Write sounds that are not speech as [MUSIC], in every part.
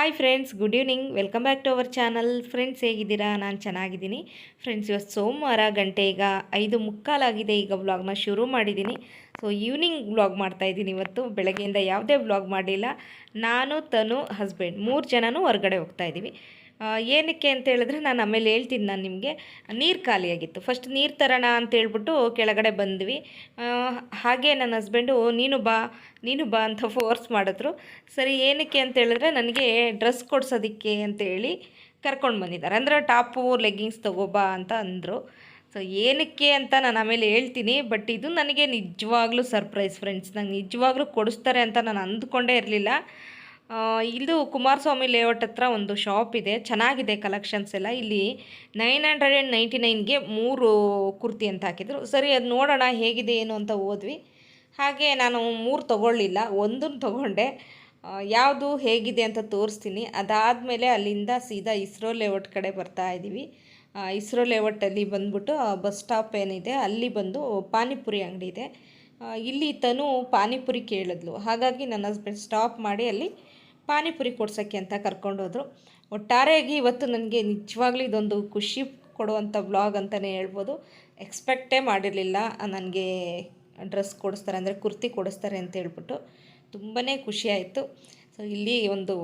Hi friends good evening welcome back to our channel friends ಹೇಗಿದ್ದೀರಾ? ನಾನು ಚೆನ್ನಾಗಿದ್ದೀನಿ. Friends ಇವತ್ತು ಸೋಮವಾರ ಗಂಟೆ ಈಗ ಐದು ಮುಕ್ಕಾಲಾಗಿದೆ ಈಗ ವ್ಲಾಗ್ನ ಶುರು ಮಾಡಿದ್ದೀನಿ. ಸೊ ಈವ್ನಿಂಗ್ ವ್ಲಾಗ್ ಮಾಡ್ತಾಯಿದ್ದೀನಿ ಇವತ್ತು. ಬೆಳಗ್ಗೆಯಿಂದ ಯಾವುದೇ ವ್ಲಾಗ್ ಮಾಡಿಲ್ಲ. ನಾನು ತನು ಹಸ್ಬೆಂಡ್ ಮೂರು ಜನನೂ ಹೊರಗಡೆ ಹೋಗ್ತಾ ಇದ್ದೀವಿ. ಆ, ಏನಕ್ಕೆ ಅಂತ ಹೇಳಿದ್ರೆ ನಾನು ಆಮೇಲೆ ಹೇಳ್ತೀನಿ ನಾನು ನಿಮಗೆ. ನೀರು ಖಾಲಿಯಾಗಿತ್ತು. ಫಸ್ಟ್ ನೀರು ತರೋಣ ಅಂತ ಹೇಳ್ಬಿಟ್ಟು ಕೆಳಗಡೆ ಬಂದ್ವಿ. ಹಾಗೆ ನನ್ನ ಹಸ್ಬೆಂಡು ನೀನು ಬಾ ನೀನು ಬಾ ಅಂತ ಫೋರ್ಸ್ ಮಾಡಿದ್ರು. ಸರಿ, ಏನಕ್ಕೆ ಅಂತ ಹೇಳಿದ್ರೆ ನನಗೆ ಡ್ರೆಸ್ ಕೊಡ್ಸೋದಕ್ಕೆ ಅಂತ ಹೇಳಿ ಕರ್ಕೊಂಡು ಬಂದಿದ್ದಾರೆ. ಅಂದರೆ ಟಾಪು ಲೆಗ್ಗಿಂಗ್ಸ್ ತಗೋಬಾ ಅಂತ ಅಂದರು. ಸೊ ಏನಕ್ಕೆ ಅಂತ ನಾನು ಆಮೇಲೆ ಹೇಳ್ತೀನಿ ಬಟ್ ಇದು ನನಗೆ ನಿಜವಾಗ್ಲೂ ಸರ್ಪ್ರೈಸ್ ಫ್ರೆಂಡ್ಸ್ ನಂಗೆ ನಿಜವಾಗ್ಲೂ ಕೊಡಿಸ್ತಾರೆ ಅಂತ ನಾನು ಅಂದ್ಕೊಂಡೇ ಇರಲಿಲ್ಲ. ಇದು ಕುಮಾರಸ್ವಾಮಿ ಲೇಔಟ್ ಹತ್ರ ಒಂದು ಶಾಪ್ ಇದೆ. ಚೆನ್ನಾಗಿದೆ ಕಲೆಕ್ಷನ್ಸ್ ಎಲ್ಲ. ಇಲ್ಲಿ ನೈನ್ ಹಂಡ್ರೆಡ್ ಆ್ಯಂಡ್ ನೈಂಟಿ ನೈನ್ಗೆ ಮೂರು ಕುರ್ತಿ ಅಂತ ಹಾಕಿದ್ರು. ಸರಿ, ಅದು ನೋಡೋಣ ಹೇಗಿದೆ, ಏನು ಅಂತ ಹೋದ್ವಿ ಹಾಗೆ ನಾನು ಮೂರು ತೊಗೊಳ್ಳಿಲ್ಲ ಒಂದನ್ನು ತೊಗೊಂಡೆ. ಯಾವುದು ಹೇಗಿದೆ ಅಂತ ತೋರಿಸ್ತೀನಿ. ಅದಾದಮೇಲೆ ಅಲ್ಲಿಂದ ಸೀದಾ ಇಸ್ರೋ ಲೇಔಟ್ ಕಡೆ ಬರ್ತಾ ಇದ್ದೀವಿ ಇಸ್ರೋ ಲೇಔಟಲ್ಲಿ ಬಂದ್ಬಿಟ್ಟು ಬಸ್ ಸ್ಟಾಪ್ ಏನಿದೆ, ಅಲ್ಲಿ ಬಂದು ಪಾನಿಪುರಿ ಅಂಗಡಿ ಇದೆ. ಇಲ್ಲಿ ತನು ಪಾನಿಪುರಿ ಕೇಳಿದ್ಲು. ಹಾಗಾಗಿ ನನ್ನ ಹಸ್ಬೆಂಡ್ ಸ್ಟಾಪ್ ಮಾಡಿ ಅಲ್ಲಿ ಪಾನಿಪುರಿ ಕೊಡ್ಸೋಕ್ಕೆ ಅಂತ ಕರ್ಕೊಂಡೋದ್ರು. ಒಟ್ಟಾರೆಯಾಗಿ ಇವತ್ತು ನನಗೆ ನಿಜವಾಗ್ಲೂ ಇದೊಂದು ಖುಷಿ ಕೊಡುವಂಥ ಬ್ಲಾಗ್ ಅಂತಲೇ ಹೇಳ್ಬೋದು. ಎಕ್ಸ್ಪೆಕ್ಟೇ ಮಾಡಿರಲಿಲ್ಲ. ನನಗೆ ಡ್ರೆಸ್ ಕೊಡಿಸ್ತಾರೆ ಅಂದರೆ ಕುರ್ತಿ ಕೊಡಿಸ್ತಾರೆ ಅಂತ ಹೇಳ್ಬಿಟ್ಟು ತುಂಬಾ ಖುಷಿ ಆಯಿತು. ಸೊ ಇಲ್ಲಿ ಒಂದು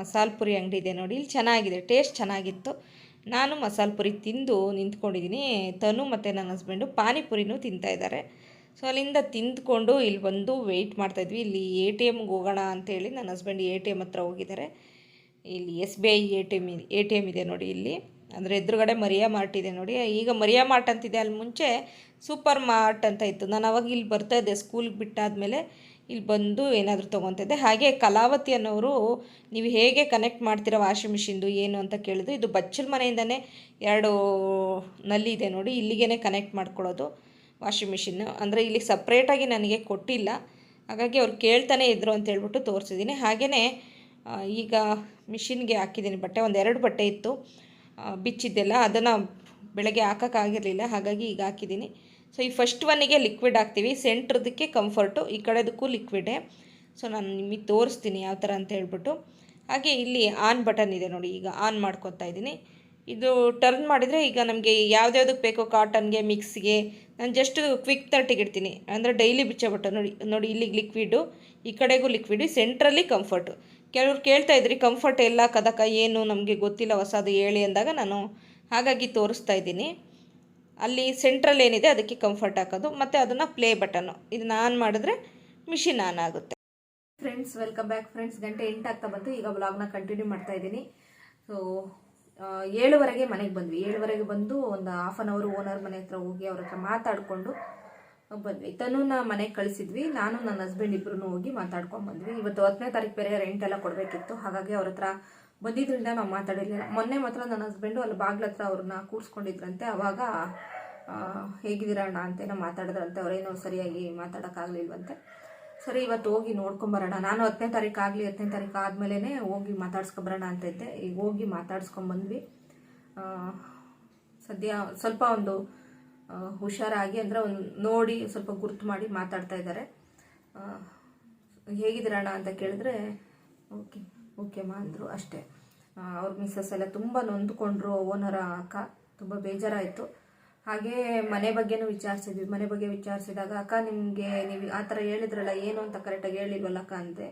ಮಸಾಲೆ ಪುರಿ ಅಂಗಡಿ ಇದೆ ನೋಡಿ. ಇಲ್ಲಿ ಚೆನ್ನಾಗಿದೆ ಟೇಸ್ಟ್ ಚೆನ್ನಾಗಿತ್ತು. ನಾನು ಮಸಾಲೆ ಪುರಿ ತಿಂದು ನಿಂತ್ಕೊಂಡಿದ್ದೀನಿ. ತನು ಮತ್ತು ನನ್ನ ಹಸ್ಬೆಂಡು ಪಾನಿಪುರಿನೂ ತಿಂತಾಯಿದ್ದಾರೆ ಸೊ ಅಲ್ಲಿಂದ ತಿಂದ್ಕೊಂಡು ಇಲ್ಲಿ ಬಂದು ವೆಯ್ಟ್ ಮಾಡ್ತಾಯಿದ್ವಿ ಇಲ್ಲಿ ಎ ಟಿ ಎಮ್ಗೆ ಹೋಗೋಣ ಅಂತೇಳಿ ನನ್ನ ಹಸ್ಬೆಂಡ್ ಎ ಟಿ ಎಂ ಹತ್ರ ಹೋಗಿದ್ದಾರೆ. ಇಲ್ಲಿ S B I A T M A T M ಇದೆ ನೋಡಿ ಇಲ್ಲಿ. ಅಂದರೆ ಎದುರುಗಡೆ ಮರಿಯಾ ಮಾರ್ಟ್ ಇದೆ ನೋಡಿ. ಈಗ ಮರಿಯಾ ಮಾರ್ಟ್ ಅಂತಿದೆ ಅಲ್ಲಿ ಮುಂಚೆ ಸೂಪರ್ ಮಾರ್ಟ್ ಅಂತ ಇತ್ತು. ನಾನು ಅವಾಗ ಇಲ್ಲಿ ಬರ್ತಾ ಇದ್ದೆ ಸ್ಕೂಲ್ಗೆ ಬಿಟ್ಟಾದಮೇಲೆ ಇಲ್ಲಿ ಬಂದು ಏನಾದರೂ ತೊಗೊತಿದ್ದೆ ಹಾಗೆ ಕಲಾವತಿ ಅನ್ನೋರು, ನೀವು ಹೇಗೆ ಕನೆಕ್ಟ್ ಮಾಡ್ತೀರಾ ವಾಷಿಂಗ್ ಮಿಷಿನ್ದು ಏನು? ಅಂತ ಕೇಳಿದ್ರು. ಇದು ಬಚ್ಚಲ ಮನೆಯಿಂದನೇ ಎರಡು ನಲ್ಲಿ ಇದೆ ನೋಡಿ. ಇಲ್ಲಿಗೇ ಕನೆಕ್ಟ್ ಮಾಡ್ಕೊಳ್ಳೋದು. Washing machine. ಅಂದರೆ ಇಲ್ಲಿ ಸಪ್ರೇಟಾಗಿ ನನಗೆ ಕೊಟ್ಟಿಲ್ಲ. ಹಾಗಾಗಿ ಅವ್ರು ಕೇಳ್ತಾನೆ ಇದ್ರು ಅಂತ ಹೇಳ್ಬಿಟ್ಟು ತೋರಿಸಿದ್ದೀನಿ. ಹಾಗೆಯೇ ಈಗ ಮಿಷಿನ್ಗೆ ಹಾಕಿದ್ದೀನಿ ಬಟ್ಟೆ. ಒಂದು ಎರಡು ಬಟ್ಟೆ ಇತ್ತು. ಬಿಚ್ಚಿದ್ದೆಲ್ಲ. ಅದನ್ನು ಬೆಳಗ್ಗೆ ಹಾಕೋಕ್ಕಾಗಿರಲಿಲ್ಲ ಹಾಗಾಗಿ ಈಗ ಹಾಕಿದ್ದೀನಿ. ಸೊ ಈ ಫಸ್ಟ್ ಒನ್ನಿಗೆ ಲಿಕ್ವಿಡ್ ಹಾಕ್ತೀವಿ. ಸೆಂಟ್ರದಕ್ಕೆ ಕಂಫರ್ಟು ಈ ಕಡೆದಕ್ಕೂ ಲಿಕ್ವಿಡೇ ಸೊ ನಾನು ನಿಮಗೆ ತೋರಿಸ್ತೀನಿ ಯಾವ ಥರ ಅಂತ ಹೇಳ್ಬಿಟ್ಟು. ಹಾಗೆ ಇಲ್ಲಿ ಆನ್ ಬಟನ್ ಇದೆ ನೋಡಿ. ಈಗ ಆನ್ ಮಾಡ್ಕೊತಾ ಇದ್ದೀನಿ. ಇದು ಟರ್ನ್ ಮಾಡಿದರೆ ಈಗ ನಮಗೆ ಯಾವ್ದ್ಯಾವ್ದಕ್ಕೆ ಬೇಕೋ ಕಾಟನ್ಗೆ ಮಿಕ್ಸ್ಗೆ ನಾನು ಜಸ್ಟ್ ಕ್ವಿಕ್ ತರ್ಟಿಗೆ ಇಡ್ತೀನಿ. ಅಂದರೆ ಡೈಲಿ ಬಿಚ್ಚ ಬಟನ್ ನೋಡಿ ನೋಡಿ ಇಲ್ಲಿಗೆ ಲಿಕ್ವಿಡು ಈ ಕಡೆಗೂ ಲಿಕ್ವಿಡು ಸೆಂಟ್ರಲ್ಲಿ ಕಂಫರ್ಟ್ ಕೆಲವ್ರು ಕೇಳ್ತಾ ಇದ್ರಿ ಕಂಫರ್ಟ್ ಎಲ್ಲ, ಕದಕ ಏನು ನಮಗೆ ಗೊತ್ತಿಲ್ಲ ಹೊಸದು ಹೇಳಿ ಅಂದಾಗ ನಾನು ಹಾಗಾಗಿ ತೋರಿಸ್ತಾ ಇದ್ದೀನಿ. ಅಲ್ಲಿ ಸೆಂಟ್ರಲ್ ಏನಿದೆ ಅದಕ್ಕೆ ಕಂಫರ್ಟ್ ಹಾಕೋದು, ಮತ್ತು ಅದನ್ನು ಪ್ಲೇ ಬಟನ್ನು ಇದನ್ನ ಆನ್ ಮಾಡಿದ್ರೆ ಮಿಷಿನ್ ಆನ್ ಆಗುತ್ತೆ. ಫ್ರೆಂಡ್ಸ್ ವೆಲ್ಕಮ್ ಬ್ಯಾಕ್ ಫ್ರೆಂಡ್ಸ್ ಗಂಟೆ ಎಂಟಾಗ್ತಾ ಬಂತು. ಈಗ ಬ್ಲಾಗ್ನ ಕಂಟಿನ್ಯೂ ಮಾಡ್ತಾ ಇದ್ದೀನಿ. ಸೊ ಏಳುವರೆಗೆ ಮನೆಗೆ ಬಂದ್ವಿ. ಏಳುವರೆಗೆ ಬಂದು ಒಂದು ಹಾಫ್ ಆನ್ ಅವರ್ ಓನರ್ ಮನೆ ಹತ್ರ ಹೋಗಿ ಅವ್ರ ಹತ್ರ ಮಾತಾಡಿಕೊಂಡು ಬಂದ್ವಿ. ನಾ ಮನೆಗೆ ಕಳಿಸಿದ್ವಿ. ನಾನು ನನ್ನ ಹಸ್ಬೆಂಡ್ ಇಬ್ರು ಹೋಗಿ ಮಾತಾಡ್ಕೊಂಡು ಬಂದ್ವಿ. ಇವತ್ತು ಹತ್ತನೇ ತಾರೀಕು ಬೇರೆ ರೆಂಟ್ ಎಲ್ಲ ಕೊಡಬೇಕಿತ್ತು. ಹಾಗಾಗಿ ಅವ್ರ ಹತ್ರ ಬಂದಿದ್ರಿಂದ ನಾವು ಮಾತಾಡಿರಲಿಲ್ಲ. ಮೊನ್ನೆ ಮಾತ್ರ ನನ್ನ ಹಸ್ಬೆಂಡು ಅಲ್ಲಿ ಬಾಗ್ಲ ಹತ್ರ ಅವ್ರನ್ನ ಕೂರಿಸ್ಕೊಂಡಿದ್ರಂತೆ. ಅವಾಗ ಹೇಗಿದ್ದೀರಾ ಅಣ್ಣ? ಅಂತೇನೋ ಮಾತಾಡಿದ್ರಂತೆ. ಅವರೇನೋ ಸರಿಯಾಗಿ ಮಾತಾಡೋಕ್ಕಾಗಲಿಲ್ವಂತೆ. ಸರಿ, ಇವತ್ತು ಹೋಗಿ ನೋಡ್ಕೊಂಬರೋಣ ನಾನು ಹತ್ತನೇ ತಾರೀಕು ಆಗಲಿ, ಹತ್ತನೇ ತಾರೀಕು ಆದಮೇಲೆ ಹೋಗಿ ಮಾತಾಡ್ಸ್ಕೊಬರೋಣ ಅಂತ ಇದ್ದೆ ಈಗ ಹೋಗಿ ಮಾತಾಡ್ಸ್ಕೊಂಬಂದ್ವಿ ಸದ್ಯ ಸ್ವಲ್ಪ ಒಂದು ಹುಷಾರಾಗಿ ಅಂದರೆ ಒಂದು ನೋಡಿ ಸ್ವಲ್ಪ ಗುರ್ತು ಮಾಡಿ ಮಾತಾಡ್ತಾ ಇದ್ದಾರೆ. ಹೇಗಿದ್ದೀರಣ ಅಂತ ಕೇಳಿದ್ರೆ, ಓಕೆ ಓಕೆಮ್ಮ ಅಂದರು ಅಷ್ಟೇ. ಅವ್ರ ಮಿಸ್ಸಸ್ ಎಲ್ಲ ತುಂಬ ನೊಂದ್ಕೊಂಡ್ರು ಓನರ ಅಕ್ಕ. ತುಂಬ ಬೇಜಾರಾಯಿತು. ಹಾಗೆ ಮನೆ ಬಗ್ಗೆನೂ ವಿಚಾರಿಸಿದ್ವಿ. ಮನೆ ಬಗ್ಗೆ ವಿಚಾರಿಸಿದಾಗ, ಅಕ್ಕ, ನಿಮಗೆ ನೀವು ಆ ಥರ ಹೇಳಿದ್ರಲ್ಲ, ಏನು ಅಂತ ಕರೆಕ್ಟಾಗಿ ಹೇಳಿಲ್ವಲ್ಲ ಅಕ್ಕ? ಅಂದರೆ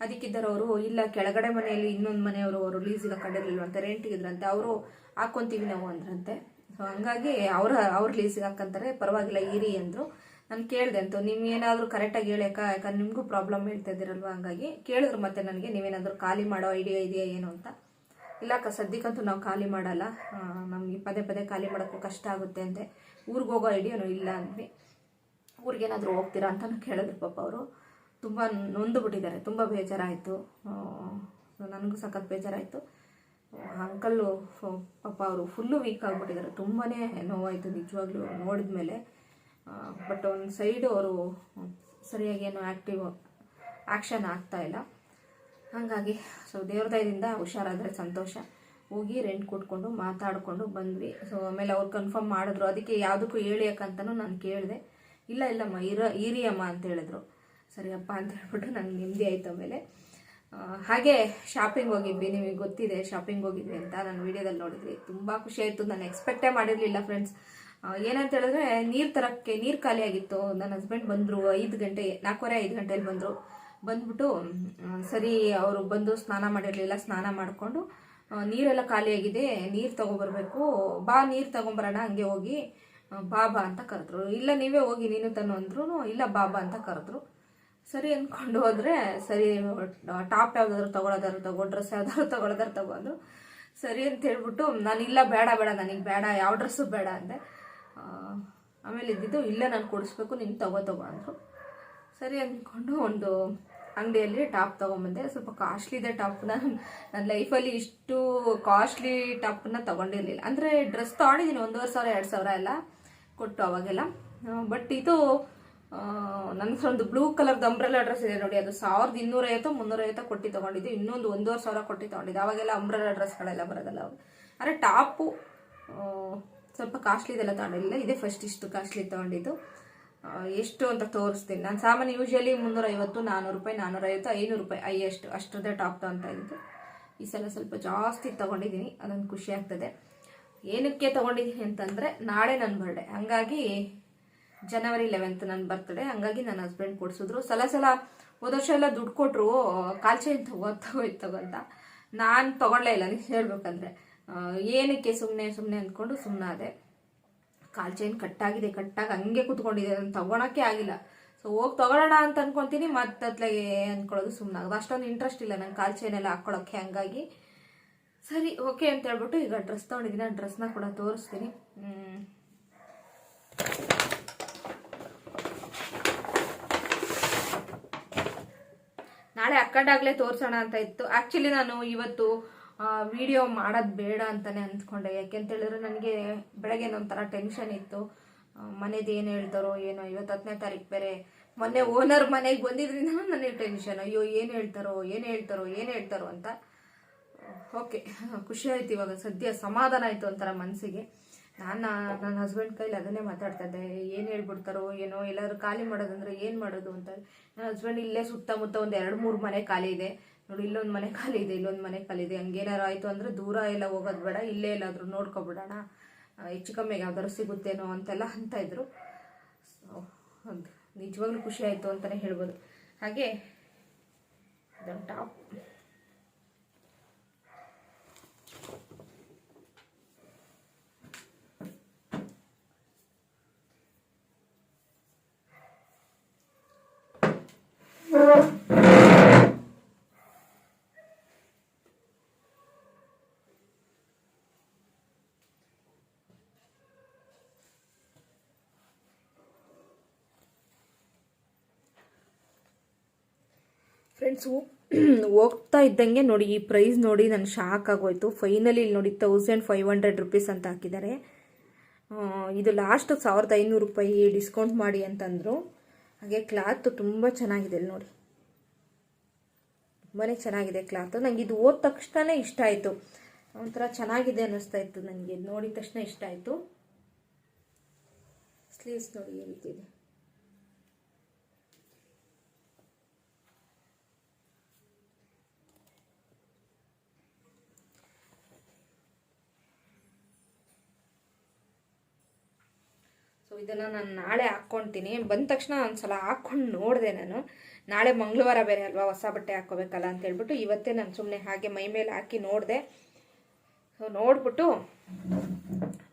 ಅದಕ್ಕಿದ್ದರೆ ಅವರು ಇಲ್ಲ, ಕೆಳಗಡೆ ಮನೆಯಲ್ಲಿ ಇನ್ನೊಂದು ಮನೆಯವರು ಅವರು ಲೀಸಿಗೆ ರೆಂಟ್ ಇದ್ರಂತೆ, ಅವರು ಹಾಕ್ಕೊಂತೀವಿ ನಾವು, ಅಂದ್ರಂತೆ. ಸೊ ಹಂಗಾಗಿ ಅವ್ರ ಅವ್ರ ಲೀಸಿಗೆ ಹಾಕಂತಾರೆ, ಪರವಾಗಿಲ್ಲ, ಇರಿ, ಅಂದರು. ನಾನು ಕೇಳಿದೆ ಅಂತ, ನೀವು ಏನಾದರೂ ಕರೆಕ್ಟಾಗಿ ಅಕ್ಕ, ಯಾಕಂದ್ರೆ ನಿಮಗೂ ಪ್ರಾಬ್ಲಮ್ ಹೇಳ್ತಾ ಇದ್ದೀರಲ್ವ? ಹಂಗಾಗಿ ಕೇಳಿದ್ರು ಮತ್ತೆ ನನಗೆ, ನೀವೇನಾದರೂ ಖಾಲಿ ಮಾಡೋ ಐಡಿಯಾ ಇದೆಯಾ, ಏನು? ಅಂತ. ಇಲ್ಲ ಅಕ್ಕ ಸದ್ಯಕ್ಕಂತೂ ನಾವು ಖಾಲಿ ಮಾಡಲ್ಲ. ನಮಗೆ ಪದೇ ಪದೇ ಖಾಲಿ ಮಾಡೋಕ್ಕೂ ಕಷ್ಟ ಆಗುತ್ತೆ ಅಂದರೆ ಊರಿಗೆ ಹೋಗೋ ಐಡಿಯಾನು ಇಲ್ಲ ಅಂದ್ವಿ. ಊರಿಗೇನಾದರೂ ಹೋಗ್ತೀರಾ ಅಂತಲೂ ಕೇಳಿದ್ರು ಪಾಪ ಅವರು. ತುಂಬ ನೊಂದು ಬಿಟ್ಟಿದ್ದಾರೆ ತುಂಬ ಬೇಜಾರಾಯಿತು. ನನಗೂ ಸಖತ್ ಬೇಜಾರಾಯಿತು. ಅಂಕಲ್ಲು, ಪಾಪ ಅವರು ಫುಲ್ಲು ವೀಕ್ ಆಗಿಬಿಟ್ಟಿದ್ದಾರೆ. ತುಂಬಾ ನೋವಾಯಿತು, ನಿಜವಾಗ್ಲೂ ನೋಡಿದ ಮೇಲೆ ಬಟ್ ಒಂದು ಸೈಡು ಅವರು ಸರಿಯಾಗಿ ಏನು ಆ್ಯಕ್ಟಿವ್ ಆ್ಯಕ್ಷನ್ ಆಗ್ತಾ ಇಲ್ಲ. ಹಾಗಾಗಿ ಸೊ ದೇವ್ರದಯದಿಂದ ಹುಷಾರಾದರೆ ಸಂತೋಷ. ಹೋಗಿ ರೆಂಟ್ ಕೊಟ್ಕೊಂಡು ಮಾತಾಡಿಕೊಂಡು ಬಂದ್ವಿ. ಸೊ ಆಮೇಲೆ ಅವ್ರು ಕನ್ಫರ್ಮ್ ಮಾಡಿದ್ರು. ಅದಕ್ಕೆ ಯಾವುದಕ್ಕೂ ಹೇಳಿ ಯಾಕಂತನೂ ನಾನು ಕೇಳಿದೆ. ಇಲ್ಲ, ಇಲ್ಲಮ್ಮ, ಇರ ಈರಿಯಮ್ಮ ಅಂತ ಹೇಳಿದ್ರು. ಸರಿಯಪ್ಪ ಅಂತ ಹೇಳ್ಬಿಟ್ಟು ನನಗೆ ನೆಮ್ಮದಿ ಆಯಿತು ಆಮೇಲೆ. ಹಾಗೆ ಶಾಪಿಂಗ್ ಹೋಗಿದ್ವಿ. ನಿಮಗೆ ಗೊತ್ತಿದೆ ಶಾಪಿಂಗ್ ಹೋಗಿದ್ವಿ ಅಂತ ನಾನು ವಿಡಿಯೋದಲ್ಲಿ ನೋಡಿದ್ವಿ. ತುಂಬ ಖುಷಿ ಆಯಿತು. ನಾನು ಎಕ್ಸ್ಪೆಕ್ಟೇ ಮಾಡಿರಲಿಲ್ಲ ಫ್ರೆಂಡ್ಸ್ ಏನಂತ ಹೇಳಿದ್ರೆ ನೀರು ತರೋಕ್ಕೆ, ನೀರು ಖಾಲಿ ಆಗಿತ್ತು ನನ್ನ ಹಸ್ಬೆಂಡ್ ಬಂದರು ಐದು ಗಂಟೆ, ನಾಲ್ಕೂವರೆ, ಐದು ಗಂಟೆಯಲ್ಲಿ ಬಂದರು. ಬಂದ್ಬಿಟ್ಟು ಸರಿ ಅವರು ಬಂದು ಸ್ನಾನ ಮಾಡಿರಲಿಲ್ಲ, ಸ್ನಾನ ಮಾಡಿಕೊಂಡು ನೀರೆಲ್ಲ ಖಾಲಿಯಾಗಿದೆ, ನೀರು ತೊಗೊಬರ್ಬೇಕು, ಬಾ, ನೀರು ತೊಗೊಂಬರೋಣ, ಹಂಗೆ ಹೋಗಿ ಬಾಬಾ ಅಂತ ಕರೆದ್ರು. ಇಲ್ಲ, ನೀವೇ ಹೋಗಿ, ನೀನು ತನ್ನು ಅಂದ್ರು ಇಲ್ಲ, ಬಾ ಬಾ ಅಂತ ಕರೆದ್ರು. ಸರಿ ಅಂದ್ಕೊಂಡು ಹೋದರೆ, ಸರಿ ಟಾಪ್ ಯಾವುದಾದ್ರು ತೊಗೊಳೋದಾದ್ರು ತಗೋ, ಡ್ರೆಸ್ ಯಾವ್ದಾದ್ರು ತೊಗೊಳೋದಾರು ತಗೊಂಡು, ಸರಿ ಅಂತ ಹೇಳ್ಬಿಟ್ಟು, ನಾನು ಇಲ್ಲ, ಬೇಡ ಬೇಡ, ನನಗೆ ಬೇಡ, ಯಾವ ಡ್ರೆಸ್ಸು ಬೇಡ ಅಂದೆ. ಆಮೇಲೆ ಇದ್ದಿದ್ದು, ಇಲ್ಲ, ನಾನು ಕೊಡಿಸ್ಬೇಕು, ನೀನು ತಗೋ ತಗೋ ಅಂದರು. ಸರಿ ಅಂದ್ಕೊಂಡು ಒಂದು ಅಂಗಡಿಯಲ್ಲಿ ಟಾಪ್ ತೊಗೊಂಬಂದೆ. ಸ್ವಲ್ಪ ಕಾಸ್ಟ್ಲಿ ಇದೆ ಟಾಪ್ ನಾನು ನನ್ನ ಲೈಫಲ್ಲಿ ಇಷ್ಟು ಕಾಸ್ಟ್ಲಿ ಟಾಪನ್ನ ತೊಗೊಂಡಿರಲಿಲ್ಲ. ಅಂದರೆ ಡ್ರೆಸ್ ತೊಗೊಂಡಿದ್ದೀನಿ, ಒಂದೂವರೆ ಸಾವಿರ, ಎರಡು ಸಾವಿರ ಎಲ್ಲ ಕೊಟ್ಟು ಅವಾಗೆಲ್ಲ. ಬಟ್ ಇದು ನನ್ನ ಹತ್ರ ಒಂದು ಬ್ಲೂ ಕಲರ್ದು ಅಂಬ್ರೆಲಾ ಡ್ರೆಸ್ ಇದೆ ನೋಡಿ, ಅದು ಸಾವಿರದ ಇನ್ನೂರೈವತ್ತು, ಮುನ್ನೂರೈವತ್ತು ಕೊಟ್ಟು ತೊಗೊಂಡಿದ್ದು. ಇನ್ನೊಂದು ಒಂದೂವರೆ ಸಾವಿರ ಕೊಟ್ಟು ತೊಗೊಂಡಿದ್ದೆ. ಅವಾಗೆಲ್ಲ ಅಂಬ್ರೆಲಾ ಡ್ರೆಸ್ಗಳೆಲ್ಲ ಬರೋದಲ್ಲ ಅವಾಗ. ಅಂದರೆ ಟಾಪು ಸ್ವಲ್ಪ ಕಾಸ್ಟ್ಲಿ ಇದೆಲ್ಲ ತಗೊಂಡಿಲ್ಲ ಇದೇ ಫಸ್ಟ್ ಇಷ್ಟು ಕಾಸ್ಟ್ಲಿ ತೊಗೊಂಡಿದ್ದು. ಎಷ್ಟು ಅಂತ ತೋರಿಸ್ತೀನಿ. ನಾನು ಸಾಮಾನ್ಯ ಯೂಶಲಿ ಮುನ್ನೂರೈವತ್ತು ನಾನ್ನೂರು ರೂಪಾಯಿ ನಾನ್ನೂರೈವತ್ತು ಐನೂರು ರೂಪಾಯಿ ಐಯಷ್ಟು ಅಷ್ಟದೇ ಟಾಪ್ ಅಂತ ಇದ್ದು ಈ ಸಲ ಸ್ವಲ್ಪ ಜಾಸ್ತಿ ತೊಗೊಂಡಿದ್ದೀನಿ, ಅದೊಂದು ಖುಷಿ ಆಗ್ತದೆ. ಏನಕ್ಕೆ ತೊಗೊಂಡಿದ್ದೀನಿ ಅಂತಂದರೆ, ನಾಳೆ ನನ್ನ ಬರ್ಡೇ ಹಂಗಾಗಿ ಜನವರಿ ಲೆವೆಂತ್ ನನ್ನ ಬರ್ತ್ಡೇ ಹಂಗಾಗಿ ನನ್ನ ಹಸ್ಬೆಂಡ್ ಕೊಡಿಸಿದ್ರು. ಸಲ ಸಲ ಹೋದ ವರ್ಷ ಎಲ್ಲ ದುಡ್ಡು ಕೊಟ್ಟರು ಕಾಲ್ಚೈನ್ ತಗೋ ತಗೋಯ್ತು ಅಂತ. ನಾನು ತೊಗೊಳ್ಳೇ ಇಲ್ಲ, ನೀವು ಹೇಳ್ಬೇಕಂದ್ರೆ. ಏನಕ್ಕೆ ಸುಮ್ಮನೆ ಸುಮ್ಮನೆ ಅಂದ್ಕೊಂಡು ಸುಮ್ಮನಾದೆ ಕಾಲ್ ಚೈನ್ ಕಟ್ಟಾಗಿದೆ, ಕಟ್ಟಾಗಿ ಹಂಗೆ ಕೂತ್ಕೊಂಡಿದೆ, ಅದನ್ನು ತಗೊಳಕ್ಕೆ ಆಗಿಲ್ಲ. ಸೊ ಹೋಗಿ ತಗೊಳೋಣ ಅಂತ ಅನ್ಕೊಂತೀನಿ ಮತ್ತೆ ಅತ್ಲಾಗೆ ಅಂದ್ಕೊಳ್ಳೋದು ಸುಮ್ಮನೆ ಆಗೋದು. ಅಷ್ಟೊಂದು ಇಂಟ್ರೆಸ್ಟ್ ಇಲ್ಲ ನಂಗೆ ಕಾಲ್ ಚೈನ್ ಎಲ್ಲ ಹಾಕ್ಕೊಳ್ಳೋಕ್ಕೆ ಹಂಗಾಗಿ. ಸರಿ ಓಕೆ ಅಂತ ಹೇಳ್ಬಿಟ್ಟು ಈಗ ಡ್ರೆಸ್ ತಗೊಂಡಿದ್ದೀನಿ ಆ ಡ್ರೆಸ್ನ ಕೂಡ ತೋರಿಸ್ತೀನಿ. ನಾಳೆ ಅಕ್ಕಂಡಾಗಲೇ ತೋರಿಸೋಣ ಅಂತ ಇತ್ತು. ಆ್ಯಕ್ಚುಲಿ ನಾನು ಇವತ್ತು ವಿಡಿಯೋ ಮಾಡೋದು ಬೇಡ ಅಂತಲೇ ಅಂದ್ಕೊಂಡೆ. ಯಾಕೆಂತ ಹೇಳಿದ್ರೆ ನನಗೆ ಬೆಳಗ್ಗೆ ಒಂಥರ ಟೆನ್ಷನ್ ಇತ್ತು. ಮನೇದು ಏನು ಹೇಳ್ತಾರೋ ಏನೋ, ಇವತ್ತು ಹತ್ತನೇ ತಾರೀಕು ಬೇರೆ. ಮೊನ್ನೆ ಓನರ್ ಮನೆಗೆ ಬಂದಿದ್ರಿಂದ ನನಗೆ ಟೆನ್ಷನ್ ಅಯ್ಯೋ, ಏನು ಹೇಳ್ತಾರೋ ಏನು ಹೇಳ್ತಾರೋ ಏನು ಹೇಳ್ತಾರೋ ಅಂತ. ಓಕೆ ಖುಷಿ ಆಯ್ತು ಇವಾಗ. ಸದ್ಯ ಸಮಾಧಾನ ಆಯಿತು ಒಂಥರ ಮನಸ್ಸಿಗೆ ನಾನು ನನ್ನ ಹಸ್ಬೆಂಡ್ ಕೈಲಿ ಅದನ್ನೇ ಮಾತಾಡ್ತಾ ಇದ್ದೆ. ಏನು ಹೇಳ್ಬಿಡ್ತಾರೋ ಏನೋ, ಎಲ್ಲರೂ ಖಾಲಿ ಮಾಡೋದಂದ್ರೆ ಏನು ಮಾಡೋದು ಅಂತ. ನನ್ನ ಹಸ್ಬೆಂಡ್ ಇಲ್ಲೇ ಸುತ್ತಮುತ್ತ ಒಂದು ಎರಡು ಮೂರು ಮನೆ ಖಾಲಿ ಇದೆ. ನೋಡಿ, ಇಲ್ಲೊಂದು ಮನೆ ಖಾಲಿ ಇದೆ, ಇಲ್ಲೊಂದು ಮನೆ ಖಾಲಿ ಇದೆ. ಹಂಗೇನಾರು ಆಯಿತು ಅಂದರೆ ದೂರ ಎಲ್ಲ ಹೋಗೋದು ಬೇಡ, ಇಲ್ಲೇ ಎಲ್ಲಾದರೂ ನೋಡ್ಕೊಬಿಡೋಣ. ಹೆಚ್ಚು ಕಮ್ಮಿಗೆ ಯಾವ್ದಾದ್ರು ಸಿಗುತ್ತೇನೋ ಅಂತೆಲ್ಲ ಅಂತ ಇದ್ರು. ನಿಜವಾಗ್ಲೂ ಖುಷಿ ಆಯಿತು ಅಂತಲೇ ಹೇಳ್ಬೋದು. ಹಾಗೆ ಟಾಪ್. ಫ್ರೆಂಡ್ಸು [CLEARS THROAT] ಹೋಗ್ತಾ ಇದ್ದಂಗೆ ನೋಡಿ, ಈ ಪ್ರೈಸ್ ನೋಡಿ ನಾನು ಶಾಕ್ ಆಗೋಯ್ತು. ಫೈನಲಿ ಇಲ್ಲಿ ನೋಡಿ ತೌಸಂಡ್ ಫೈವ್ ಹಂಡ್ರೆಡ್ ರುಪೀಸ್ ಅಂತ ಹಾಕಿದ್ದಾರೆ. ಇದು ಲಾಸ್ಟ್ ಸಾವಿರದ ಐನೂರು ರೂಪಾಯಿ ಡಿಸ್ಕೌಂಟ್ ಮಾಡಿ ಅಂತಂದರು. ಹಾಗೆ ಕ್ಲಾತ್ ತುಂಬ ಚೆನ್ನಾಗಿದೆ ಇಲ್ಲಿ ನೋಡಿ. ತುಂಬಾ ಚೆನ್ನಾಗಿದೆ ಕ್ಲಾತ್ ನಂಗೆ ಇದು ಓದ ತಕ್ಷಣ ಇಷ್ಟ ಆಯಿತು. ಒಂಥರ ಚೆನ್ನಾಗಿದೆ ಅನ್ನಿಸ್ತಾ ಇತ್ತು ನನಗೆ ನೋಡಿದ ತಕ್ಷಣ ಇಷ್ಟ ಆಯಿತು. ಸ್ಲೀವ್ಸ್ ನೋಡಿ ಈ ಇದೆ. ಇದನ್ನು ನಾನು ನಾಳೆ ಹಾಕ್ಕೊತೀನಿ. ಬಂದ ತಕ್ಷಣ ಒಂದ್ಸಲ ಹಾಕ್ಕೊಂಡು ನೋಡಿದೆ ನಾನು. ನಾಳೆ ಮಂಗಳವಾರ ಬೇರೆ ಅಲ್ವಾ ಹೊಸ ಬಟ್ಟೆ ಹಾಕ್ಕೋಬೇಕಲ್ಲ ಅಂತ ಹೇಳ್ಬಿಟ್ಟು ಇವತ್ತೇ ನಾನು ಸುಮ್ಮನೆ ಹಾಗೆ ಮೈ ಮೇಲೆ ಹಾಕಿ ನೋಡಿದೆ. ಸೊ ನೋಡಿಬಿಟ್ಟು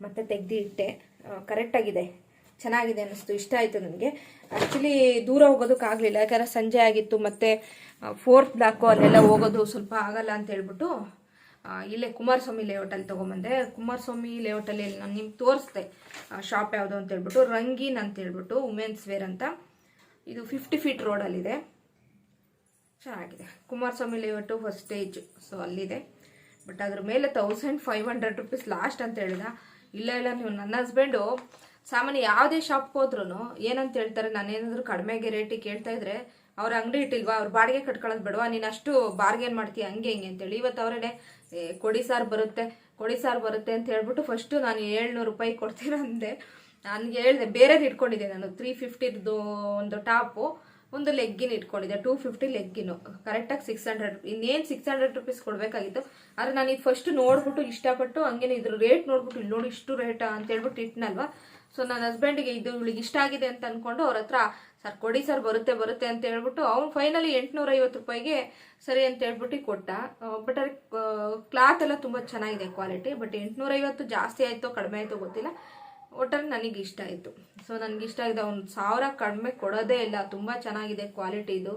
ಮತ್ತೆ ತೆಗ್ದು ಇಟ್ಟೆ. ಕರೆಕ್ಟಾಗಿದೆ ಚೆನ್ನಾಗಿದೆ ಅನ್ನಿಸ್ತು. ಇಷ್ಟ ಆಯಿತು ನನಗೆ. ಆ್ಯಕ್ಚುಲಿ ದೂರ ಹೋಗೋದಕ್ಕಾಗಲಿಲ್ಲ ಯಾಕಂದರೆ ಸಂಜೆ ಆಗಿತ್ತು. ಮತ್ತು ಫೋರ್ತ್ ಬ್ಲಾಕು ಅಲ್ಲೆಲ್ಲ ಹೋಗೋದು ಸ್ವಲ್ಪ ಆಗಲ್ಲ ಅಂತ ಹೇಳ್ಬಿಟ್ಟು ಇಲ್ಲೇ ಕುಮಾರಸ್ವಾಮಿ ಲೇಔಟಲ್ಲಿ ತೊಗೊಂಬಂದೆ. ಕುಮಾರಸ್ವಾಮಿ ಲೇಔಟಲ್ಲಿ ನಾನು ನಿಮ್ಗೆ ತೋರಿಸ್ದೆ. ಶಾಪ್ ಯಾವುದು ಅಂತ ಹೇಳ್ಬಿಟ್ಟು ರಂಗೀನ್ ಅಂತ ಹೇಳ್ಬಿಟ್ಟು ವುಮೆನ್ಸ್ ವೇರ್ ಅಂತ. ಇದು ಫಿಫ್ಟಿ ಫೀಟ್ ರೋಡಲ್ಲಿದೆ ಚೆನ್ನಾಗಿದೆ. Kumaraswamy layout first stage so ಅಲ್ಲಿದೆ. ಬಟ್ ಅದ್ರ ಮೇಲೆ thousand five hundred rupees last ಅಂತ ಹೇಳಿದ. ಇಲ್ಲ ಇಲ್ಲ, ನೀವು ನನ್ನ ಹಸ್ಬೆಂಡು ಸಾಮಾನ್ಯ ಯಾವುದೇ ಶಾಪ್ಗೆ ಹೋದ್ರೂ ಏನಂತ ಹೇಳ್ತಾರೆ, ನಾನೇನಾದರೂ ಕಡಿಮೆಗೆ ರೇಟಿಗೆ ಕೇಳ್ತಾ ಇದ್ರೆ ಅವ್ರ ಅಂಗಡಿ ಇಟ್ಟಿಲ್ವಾ? ಅವ್ರ ಬಾಡಿಗೆ ಕಟ್ಕೊಳ್ಳೋದು ಬೇಡವಾ? ನೀನು ಅಷ್ಟು ಬಾರ್ಗೇನ್ ಮಾಡ್ತೀಯ? ಹಂಗೆ ಹಿಂಗೆ ಅಂತೇಳಿ. ಇವತ್ತು ಅವರೇ ಕೊಡಿ ಸಾರು ಬರುತ್ತೆ, ಕೊಡಿ ಸಾರು ಬರುತ್ತೆ ಅಂತ ಹೇಳ್ಬಿಟ್ಟು ಫಸ್ಟು ನಾನು ಏಳ್ನೂರು ರೂಪಾಯಿ ಕೊಡ್ತೀರ ಅಂದೆ. ನನಗೆ ಹೇಳಿದೆ, ಬೇರೆದು ಇಟ್ಕೊಂಡಿದ್ದೆ ನಾನು. ತ್ರೀ ಫಿಫ್ಟಿದು ಒಂದು ಟಾಪು, ಒಂದು ಲೆಗ್ಗಿನ ಇಟ್ಕೊಂಡಿದ್ದೆ. ಟೂ ಫಿಫ್ಟಿ ಲೆಗ್ಗಿನು ಕರೆಕ್ಟಾಗಿ ಸಿಕ್ಸ್ ಹಂಡ್ರೆಡ್ ಇನ್ನೇನು ಸಿಕ್ಸ್ ಹಂಡ್ರೆಡ್ ರುಪೀಸ್ ಕೊಡಬೇಕಾಗಿತ್ತು. ಆದರೆ ನಾನು ಇದು ಫಸ್ಟ್ ನೋಡ್ಬಿಟ್ಟು ಇಷ್ಟಪಟ್ಟು ಹಂಗೆ ಇದ್ರ ರೇಟ್ ನೋಡ್ಬಿಟ್ಟು ಇಲ್ಲಿ ನೋಡಿ ಇಷ್ಟು ರೇಟ್ ಅಂತ ಹೇಳ್ಬಿಟ್ಟು ಇಟ್ನಲ್ವಾ? ಸೊ ನನ್ನ ಹಸ್ಬೆಂಡಿಗೆ ಇದು ಇವಳಿಗೆ ಇಷ್ಟ ಆಗಿದೆ ಅಂತ ಅಂದ್ಕೊಂಡು ಅವ್ರ ಹತ್ರ ಸರ್, ಕೊಡಿ ಸರ್, ಬರುತ್ತೆ ಬರುತ್ತೆ ಅಂತ ಹೇಳ್ಬಿಟ್ಟು ಅವ್ನು ಫೈನಲಿ ಎಂಟುನೂರ ಐವತ್ತು ರೂಪಾಯಿಗೆ ಸರಿ ಅಂತ ಹೇಳ್ಬಿಟ್ಟು ಕೊಟ್ಟ. ಬಟ್ ಅದಕ್ಕೆ ಕ್ಲಾತ್ ಎಲ್ಲ ತುಂಬ ಚೆನ್ನಾಗಿದೆ ಕ್ವಾಲಿಟಿ ಬಟ್ ಎಂಟುನೂರ ಐವತ್ತು ಜಾಸ್ತಿ ಆಯಿತು, ಕಡಿಮೆ ಆಯಿತೋ ಗೊತ್ತಿಲ್ಲ. ಒಟ್ಟಲ್ಲಿ ನನಗೆ ಇಷ್ಟ ಆಯಿತು. ಸೊ ಇಷ್ಟ ಆಗಿದೆ. ಅವ್ನು ಸಾವಿರ ಕಡಿಮೆ ಕೊಡೋದೇ ಇಲ್ಲ. ತುಂಬ ಚೆನ್ನಾಗಿದೆ ಕ್ವಾಲಿಟಿ ಇದು.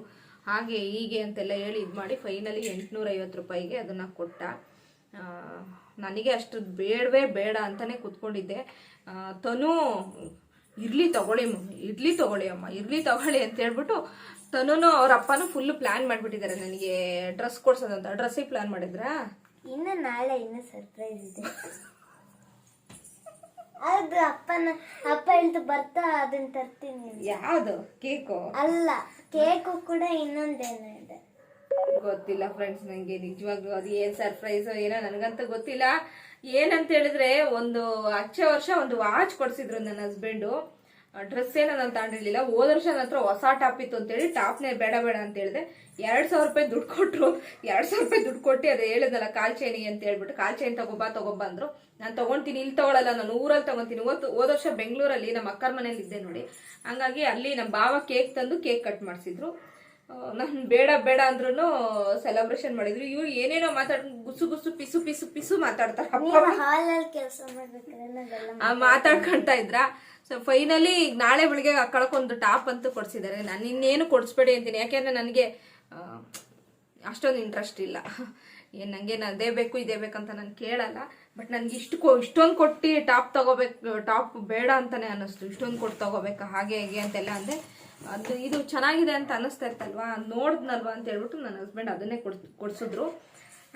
ಹಾಗೆ ಹೀಗೆ ಅಂತೆಲ್ಲ ಹೇಳಿ ಇದು ಮಾಡಿ ಫೈನಲಿ ಎಂಟುನೂರ ಐವತ್ತು ರೂಪಾಯಿಗೆ ಅದನ್ನು ಕೊಟ್ಟ. ನನಗೆ ಅಷ್ಟು ಬೇಡವೇ ಬೇಡ ಅಂತಲೇ ಕೂತ್ಕೊಂಡಿದ್ದೆ. ತನು ಇರ್ಲಿ ತಗೊಳ್ಳಿ ಮಮ್ಮಿ ಇರ್ಲಿ ತಗೊಳ್ಳಿ ಅಮ್ಮ ಇರ್ಲಿ ತಗೊಳ್ಳಿ ಅಂತ ಹೇಳ್ಬಿಟ್ಟು ತನೂನು ಅವ್ರ ಅಪ್ಪನೂ ಫುಲ್ ಪ್ಲಾನ್ ಮಾಡ್ಬಿಟ್ಟಿದ್ದಾರೆ ನನಗೆ ಡ್ರೆಸ್ ಕೊಡ್ಸೋದಂತ. ಡ್ರೆಸ್ಸಿಗೆ ಪ್ಲಾನ್ ಮಾಡಿದ್ರಾ? ಇನ್ನು ನಾಳೆ ಇನ್ನು ಸರ್ಪ್ರೈಸ್ ಇದೆ. ಅದು ಅಪ್ಪನ ಅಪ್ಪ ಹೇಳ್ತು ಬರ್ತಾ ಅದನ್ನ ತರ್ತೀನಿ. ಯಾವುದು? ಕೇಕು? ಅಲ್ಲ ಕೇಕು ಕೂಡ ಇನ್ನೊಂದೇನೋ ಇದೆ. ಗೊತ್ತಿಲ್ಲ ಫ್ರೆಂಡ್ಸ್ ನನಗೆ ನಿಜವಾಗ್ಲೂ ಅದು ಏನು ಸರ್ಪ್ರೈಸ್ ಏನೋ ನನಗಂತೂ ಗೊತ್ತಿಲ್ಲ. ಏನಂತ ಹೇಳಿದ್ರೆ ಒಂದು ಹಚ್ಚ ವರ್ಷ ಒಂದು ವಾಚ್ ಕೊಡ್ಸಿದ್ರು ನನ್ನ ಹಸ್ಬೆಂಡು ಡ್ರೆಸ್ ಏನೋ ನಾನು ತಗೊಂಡಿರ್ಲಿಲ್ಲ. ಹೋದ ವರ್ಷ ನನ್ನ ಹತ್ರ ಹೊಸ ಟಾಪ್ ಇತ್ತು ಅಂತೇಳಿ ಟಾಪ್ನೇ ಬೇಡ ಬೇಡ ಅಂತ ಹೇಳಿದೆ. ಎರಡು ಸಾವಿರ ರೂಪಾಯಿ ದುಡ್ಡು ಕೊಟ್ಟರು ಎರಡು ಸಾವಿರ ರೂಪಾಯಿ ದುಡ್ಡು ಕೊಟ್ಟು ಅದೇ ಹೇಳಿದಲ್ಲ ಕಾಲ್ ಚೈನಿ ಅಂತ ಹೇಳ್ಬಿಟ್ಟು. ಕಾಲ್ ಚೈನ್ ತಗೋಬಾ ತಗೋಬಾ ಅಂದ್ರು. ನಾನು ತಗೊಂತೀನಿ, ಇಲ್ಲಿ ತಗೊಳಲ್ಲ, ನಾನು ಊರಲ್ಲಿ ತಗೊಂತೀನಿ. ಹೋದ ಹೋದ ವರ್ಷ ಬೆಂಗಳೂರಲ್ಲಿ ನಮ್ಮ ಅಕ್ಕರ ಮನೇಲಿ ಇದ್ದೆ ನೋಡಿ. ಹಂಗಾಗಿ ಅಲ್ಲಿ ನಮ್ಮ ಬಾವ ಕೇಕ್ ತಂದು ಕೇಕ್ ಕಟ್ ಮಾಡಿಸಿದ್ರು. ನಾನು ಬೇಡ ಬೇಡ ಅಂದ್ರೂ ಸೆಲೆಬ್ರೇಷನ್ ಮಾಡಿದ್ರು ಇವ್ರು ಏನೇನೋ ಮಾತಾಡ್ ಗುಸು ಗುಸು ಪಿಸು ಪಿಸು ಪಿಸು ಮಾತಾಡ್ತಾರ ಮಾತಾಡ್ಕೊಂತ ಇದ್ರ. ಸೊ ಫೈನಲಿ ಈಗ ನಾಳೆ ಬೆಳಿಗ್ಗೆ ಕಳ್ಕೊಂಡು ಟಾಪ್ ಅಂತೂ ಕೊಡ್ಸಿದ್ದಾರೆ ನಾನು ಇನ್ನೇನು ಕೊಡಿಸ್ಬೇಡಿ ಅಂತೀನಿ. ಯಾಕೆಂದ್ರೆ ನನಗೆ ಅಷ್ಟೊಂದು ಇಂಟ್ರೆಸ್ಟ್ ಇಲ್ಲ. ಏನು ನನಗೆ ಅದೇ ಬೇಕು ಇದೇ ಬೇಕಂತ ನಾನು ಕೇಳಲ್ಲ. ಬಟ್ ನನಗೆ ಇಷ್ಟು ಕೊ ಇಷ್ಟೊಂದು ಕೊಟ್ಟು ಟಾಪ್ ತಗೋಬೇಕು ಟಾಪ್ ಬೇಡ ಅಂತಾನೆ ಅನ್ನಿಸ್ತು ಇಷ್ಟೊಂದು ಕೊಟ್ಟು ತಗೋಬೇಕಾ ಹಾಗೆ ಹೇಗೆ ಅಂತೆಲ್ಲ ಅಂದೆ ಅದು ಇದು ಚೆನ್ನಾಗಿದೆ ಅಂತ ಅನ್ನಿಸ್ತಾ ಇತ್ತಲ್ವಾ? ನೋಡಿದ್ನಲ್ವಾ ಅಂತ ಹೇಳ್ಬಿಟ್ಟು ನನ್ನ ಹಸ್ಬೆಂಡ್ ಅದನ್ನೇ ಕೊಡ್ಸ್, ಕೊಡಿಸಿದ್ರು.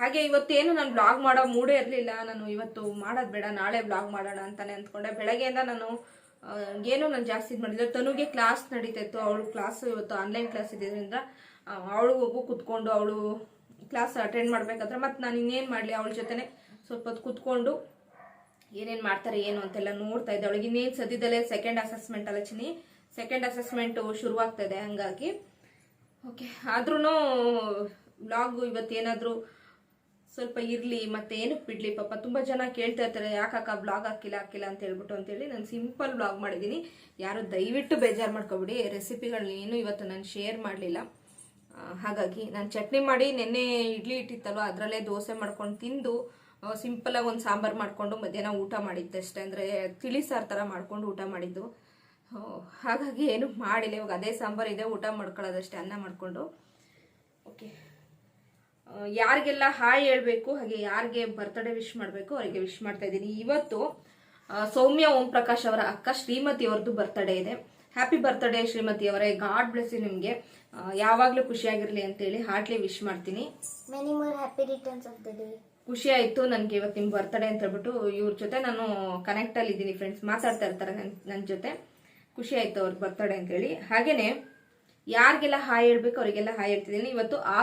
ಹಾಗೆ ಇವತ್ತೇನು ನಾನು ಬ್ಲಾಗ್ ಮಾಡೋ ಮೂಡೇ ಇರಲಿಲ್ಲ. ನಾನು ಇವತ್ತು ಮಾಡೋದು ಬೇಡ, ನಾಳೆ ಬ್ಲಾಗ್ ಮಾಡೋಣ ಅಂತಾನೆ ಅಂದ್ಕೊಂಡೆ. ಬೆಳಗ್ಗೆಯಿಂದ ನಾನು ಏನೋ ಏನೂ ನಾನು ಜಾಸ್ತಿ ಇದು ಮಾಡಿದ್ದೆ ತನುಗೆ ಕ್ಲಾಸ್ ನಡೀತಾ ಇತ್ತು. ಅವಳು ಕ್ಲಾಸ್ ಇವತ್ತು ಆನ್ಲೈನ್ ಕ್ಲಾಸ್ ಇದ್ದಿದ್ದರಿಂದ ಅವಳು ಹೋಗು ಕುತ್ಕೊಂಡು ಅವಳು ಕ್ಲಾಸ್ ಅಟೆಂಡ್ ಮಾಡಬೇಕಾದ್ರೆ ಮತ್ತು ನಾನು ಇನ್ನೇನು ಮಾಡಲಿ? ಅವಳ ಜೊತೆನೆ ಸ್ವಲ್ಪ ಹೊತ್ತು ಕುತ್ಕೊಂಡು ಏನೇನು ಮಾಡ್ತಾರೆ, ಏನು ಅಂತೆಲ್ಲ ನೋಡ್ತಾ ಇದ್ದೆ. ಅವಳಿಗೆ ಇನ್ನೇನು ಸದ್ಯದಲ್ಲೇ ಸೆಕೆಂಡ್ ಅಸೆಸ್ಮೆಂಟ್ ಅಲ್ಲ ಚಿನಿ ಸೆಕೆಂಡ್ ಅಸೆಸ್ಮೆಂಟ್ ಶುರುವಾಗ್ತಾ ಇದೆ ಹಂಗಾಗಿ. ಓಕೆ ಆದ್ರೂ ಬ್ಲಾಗ್ ಇವತ್ತೇನಾದರೂ ಸ್ವಲ್ಪ ಇರಲಿ ಮತ್ತೆ ಏನಕ್ಕೆ ಬಿಡಲಿ ಪಾಪ ತುಂಬ ಜನ ಕೇಳ್ತಾ ಇರ್ತಾರೆ ಯಾಕಕ್ಕ ಬ್ಲಾಗ್ ಹಾಕಿಲ್ಲ ಹಾಕಿಲ್ಲ ಅಂತ ಹೇಳ್ಬಿಟ್ಟು ಅಂತೇಳಿ ನಾನು ಸಿಂಪಲ್ ಬ್ಲಾಗ್ ಮಾಡಿದ್ದೀನಿ ಯಾರು ದಯವಿಟ್ಟು ಬೇಜಾರು ಮಾಡ್ಕೊಬಿಡಿ ರೆಸಿಪಿಗಳನ್ನ ಏನು ಇವತ್ತು ನಾನು ಶೇರ್ ಮಾಡಲಿಲ್ಲ. ಹಾಗಾಗಿ ನಾನು ಚಟ್ನಿ ಮಾಡಿ ನೆನ್ನೆ ಇಡ್ಲಿ ಇಟ್ಟಿತ್ತಲ್ವ ಅದರಲ್ಲೇ ದೋಸೆ ಮಾಡ್ಕೊಂಡು ತಿಂದು ಸಿಂಪಲಾಗಿ ಒಂದು ಸಾಂಬಾರು ಮಾಡಿಕೊಂಡು ಮಧ್ಯಾಹ್ನ ಊಟ ಮಾಡಿದ್ದೆ ಅಷ್ಟೇ ಅಂದರೆ ತಿಳಿ ಸಾರು ಥರ ಮಾಡ್ಕೊಂಡು ಊಟ ಮಾಡಿದ್ದು. ಹಾಗಾಗಿ ಏನು ಮಾಡಿಲ್ಲ. ಇವಾಗ ಅದೇ ಸಾಂಬಾರು ಇದೆ ಊಟ ಮಾಡ್ಕೊಳ್ಳೋದಷ್ಟೇ ಅನ್ನ ಮಾಡಿಕೊಂಡು. ಓಕೆ. ಯಾರಿಗೆಲ್ಲ ಹಾಯ್ ಹೇಳಬೇಕು ಹಾಗೆ ಯಾರಿಗೆ ಬರ್ತ್ಡೇ ವಿಶ್ ಮಾಡಬೇಕು ಅವರಿಗೆ ವಿಶ್ ಮಾಡ್ತಾ ಇದ್ದೀನಿ. ಇವತ್ತು ಸೌಮ್ಯ ಓಂ ಪ್ರಕಾಶ್ ಅವರ ಅಕ್ಕ ಶ್ರೀಮತಿ ಅವ್ರದ್ದು ಬರ್ತ್ಡೇ ಇದೆ. ಹ್ಯಾಪಿ ಬರ್ತ್ಡೇ ಶ್ರೀಮತಿ ಅವರೇ. ಗಾಡ್ ಬ್ಲೆಸ್ ನಿಮಗೆ. ಯಾವಾಗಲೂ ಖುಷಿಯಾಗಿರಲಿ ಅಂತೇಳಿ ಹಾರ್ಟ್ಲಿ ವಿಶ್ ಮಾಡ್ತೀನಿ. Happy returns of the day ಖುಷಿ ಆಯಿತು ನನಗೆ ಇವತ್ತು ನಿಮ್ಮ ಬರ್ತ್ಡೇ ಅಂತ ಹೇಳ್ಬಿಟ್ಟು ಇವ್ರ ಜೊತೆ ನಾನು ಕನೆಕ್ಟಲ್ಲಿ ಇದ್ದೀನಿ ಫ್ರೆಂಡ್ಸ್ ಮಾತಾಡ್ತಾ ಇರ್ತಾರೆ ನನ್ನ ನನ್ನ ಜೊತೆ. ಖುಷಿ ಆಯ್ತು ಅವ್ರ ಬರ್ತಡೆ ಅಂತೇಳಿ. ಹಾಗೆಯೇ ಯಾರಿಗೆಲ್ಲ ಹಾಯ್ ಹೇಳ್ಬೇಕು ಅವರಿಗೆಲ್ಲ ಹಾಯ್ ಹೇಳ್ತಿದ್ದೀನಿ. ಇವತ್ತು ಆ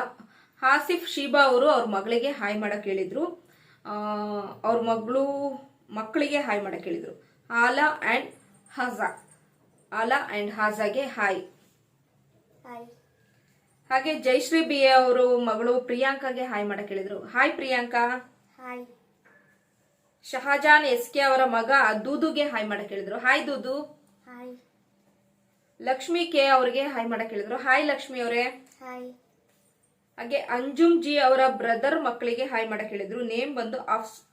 ಹಾಸಿಫ್ ಶೀಬಾ ಅವರು ಅವ್ರ ಮಗಳಿಗೆ ಹಾಯ್ ಮಾಡಕ್ಕೆ ಹೇಳಿದ್ರು. ಅವ್ರ ಮಗಳು ಮಕ್ಕಳಿಗೆ ಹಾಯ್ ಮಾಡಕ್ಕೆ ಹೇಳಿದ್ರು. ಆಲಾ ಆ್ಯಂಡ್ ಹಜಾ. ಆಲಾ ಆ್ಯಂಡ್ ಹಾಜಾಗೆ ಹಾಯ್. ಹಾಯ್. ಹಾಗೆ ಜಯಶ್ರೀ ಬಿ ಎ ಅವರು ಮಗಳು ಪ್ರಿಯಾಂಕಾಗೆ ಹಾಯ್ ಮಾಡಕ್ಕೆ ಹೇಳಿದ್ರು. Hi Priyanka. Hi. Shahjahan S K ಅವರ ಮಗ ದೂದುಗೆ ಹಾಯ್ ಮಾಡಕ್ ಹೇಳಿದ್ರು. ಹಾಯ್ ದೂದು. ಲಕ್ಷ್ಮಿ ಕೆ ಅವರಿಗೆ ಹಾಯ್ ಮಾಡಕ್ ಹೇಳಿದ್ರು. ಹಾಯ್ ಲಕ್ಷ್ಮಿ ಅವರೇ. ಹಾಯ್. ಹಾಗೆ ಅಂಜುಮ್ ಜಿ ಅವರ ಬ್ರದರ್ ಮಕ್ಕಳಿಗೆ ಹಾಯ್ ಮಾಡಕ್ ಹೇಳಿದ್ರು. ನೇಮ್ ಬಂದು of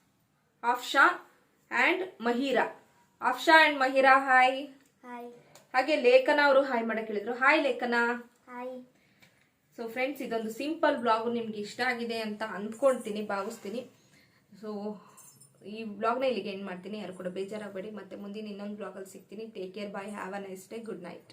Afsha and Mahira. Afsha and Mahira hi. Hi. ಹಾಗೆ ಲೇಖನ ಅವರು ಹಾಯ್ ಮಾಡಕ್ ಹೇಳಿದ್ರು. Hi Lekhana. Hi. So friends ಇದೊಂದು ಸಿಂಪಲ್ ಬ್ಲಾಗ್ ನಿಮ್ಗೆ ಇಷ್ಟ ಆಗಿದೆ ಅಂತ ಅಂದ್ಕೊಳ್ತೀನಿ ಭಾವಿಸ್ತೀನಿ. ಸೊ ಈ ಬ್ಲಾಗ್ನ ಇಲ್ಲಿಗೆ ಎಂಡ್ ಮಾಡ್ತೀನಿ. ಯಾರು ಕೂಡ ಬೇಜಾರಾಗಬೇಡಿ. ಮತ್ತೆ ಮುಂದಿನ ಇನ್ನೊಂದು ಬ್ಲಾಗಲ್ಲಿ ಸಿಗ್ತೀನಿ. Take care bye have a nice day good night